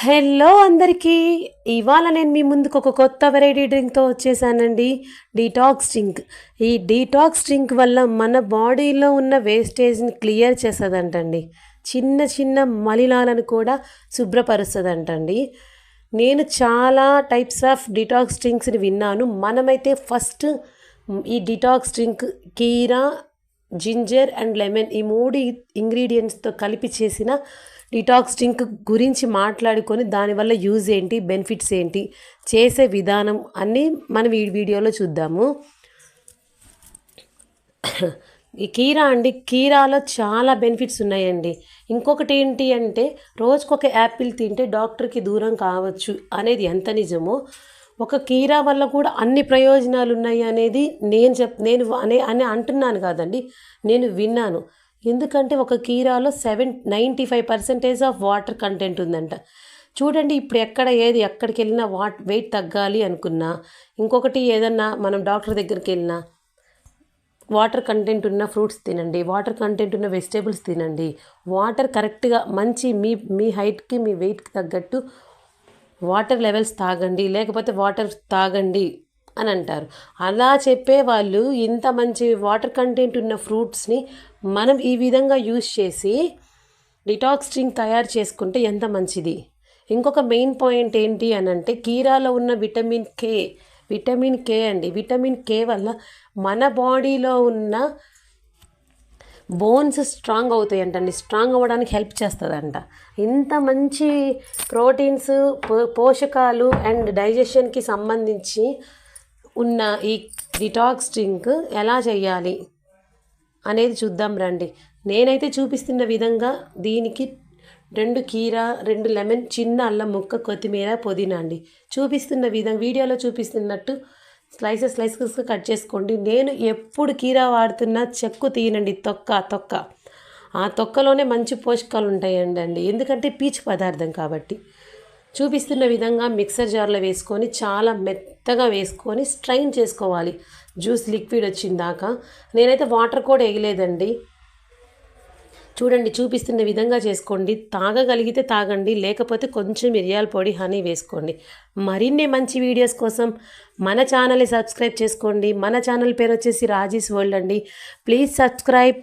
Hello అందరికీ ఇవాళ నేను మీ ముందుకు ఒక కొత్త వెరైటీ డ్రింక్తో వచ్చేసానండి. డీటాక్స్ డ్రింక్ ఈ డీటాక్స్ డ్రింక్ వల్ల మన బాడీలో ఉన్న వేస్టేజ్ని క్లియర్ చేస్తుందంటండి. చిన్న చిన్న మలినాలను కూడా శుభ్రపరుస్తుందంటండి. నేను చాలా టైప్స్ ఆఫ్ డిటాక్స్ డ్రింక్స్ని విన్నాను. మనమైతే ఫస్ట్ ఈ డిటాక్స్ డ్రింక్ కీరా జింజర్ అండ్ లెమన్ ఈ మూడు ఇంగ్రీడియంట్స్తో కలిపి చేసిన డిటాక్స్ డ్రింక్ గురించి మాట్లాడుకొని దానివల్ల యూజ్ ఏంటి బెనిఫిట్స్ ఏంటి చేసే విధానం అన్నీ మనం ఈ వీడియోలో చూద్దాము. ఈ కీరా అండి కీరాలో చాలా బెనిఫిట్స్ ఉన్నాయండి. ఇంకొకటి ఏంటి అంటే రోజుకొక యాపిల్ తింటే డాక్టర్కి దూరం కావచ్చు అనేది ఎంత నిజమో ఒక కీరా వల్ల కూడా అన్ని ప్రయోజనాలు ఉన్నాయి అనేది నేను చెప్ నేను అనే అని అంటున్నాను కాదండి. నేను విన్నాను. ఎందుకంటే ఒక కీరాలో seven ninety five percentage of water content ఉందంట. చూడండి ఇప్పుడు ఎక్కడ ఏది ఎక్కడికి వెళ్ళినా వాట్ వెయిట్ తగ్గాలి అనుకున్నా ఇంకొకటి ఏదన్నా మనం డాక్టర్ దగ్గరికి వెళ్ళినా వాటర్ కంటెంట్ ఉన్న ఫ్రూట్స్ తినండి వాటర్ కంటెంట్ ఉన్న వెజిటేబుల్స్ తినండి వాటర్ కరెక్ట్గా మంచి మీ మీ హైట్కి మీ వెయిట్కి తగ్గట్టు వాటర్ లెవెల్స్ తాగండి లేకపోతే వాటర్ తాగండి అని అంటారు. అలా చెప్పే వాళ్ళు ఇంత మంచి వాటర్ కంటెంట్ ఉన్న ఫ్రూట్స్ని మనం ఈ విధంగా యూజ్ చేసి డిటాక్స్ డ్రింక్ తయారు చేసుకుంటే ఎంత మంచిది? ఇంకొక మెయిన్ పాయింట్ ఏంటి అని అంటే కీరాలో ఉన్న విటమిన్ కే విటమిన్ కే అండి. విటమిన్ కే వల్ల మన బాడీలో ఉన్న బోన్స్ స్ట్రాంగ్ అవుతాయి అంటండి స్ట్రాంగ్ అవ్వడానికి హెల్ప్ చేస్తుందంట. ఇంత మంచి ప్రోటీన్స్ పోషకాలు అండ్ డైజెషన్కి సంబంధించి ఉన్న ఈ డిటాక్స్ డ్రింక్ ఎలా చేయాలి అనేది చూద్దాం రండి. నేనైతే చూపిస్తున్న విధంగా దీనికి రెండు కీరా రెండు లెమన్ చిన్న అల్లం ముక్క కొత్తిమీర పుదీనా అండి. చూపిస్తున్న విధంగా వీడియోలో చూపిస్తున్నట్టు స్లైసెస్ స్లైసెస్గా కట్ చేసుకోండి. నేను ఎప్పుడు కీరా వాడుతున్నా చెక్కు తీయనండి. తొక్క తొక్క. ఆ తొక్కలోనే మంచి పోషకాలు ఉంటాయండి అండి. ఎందుకంటే పీచు పదార్థం కాబట్టి. చూపిస్తున్న విధంగా మిక్సర్ జార్లో వేసుకొని చాలా మెత్తగా వేసుకొని స్ట్రైన్ చేసుకోవాలి. జ్యూస్ లిక్విడ్ వచ్చిందాకా. నేనైతే వాటర్ కూడా వేయలేదండి. చూడండి చూపిస్తున్న విధంగా చేసుకోండి. తాగగలిగితే తాగండి లేకపోతే కొంచెం మిరియాల పొడి హనీ వేసుకోండి. మరిన్ని మంచి వీడియోస్ కోసం మన ఛానల్ని సబ్స్క్రైబ్ చేసుకోండి. మన ఛానల్ పేరు వచ్చేసి రాజీస్ వరల్డ్ అండి. Please subscribe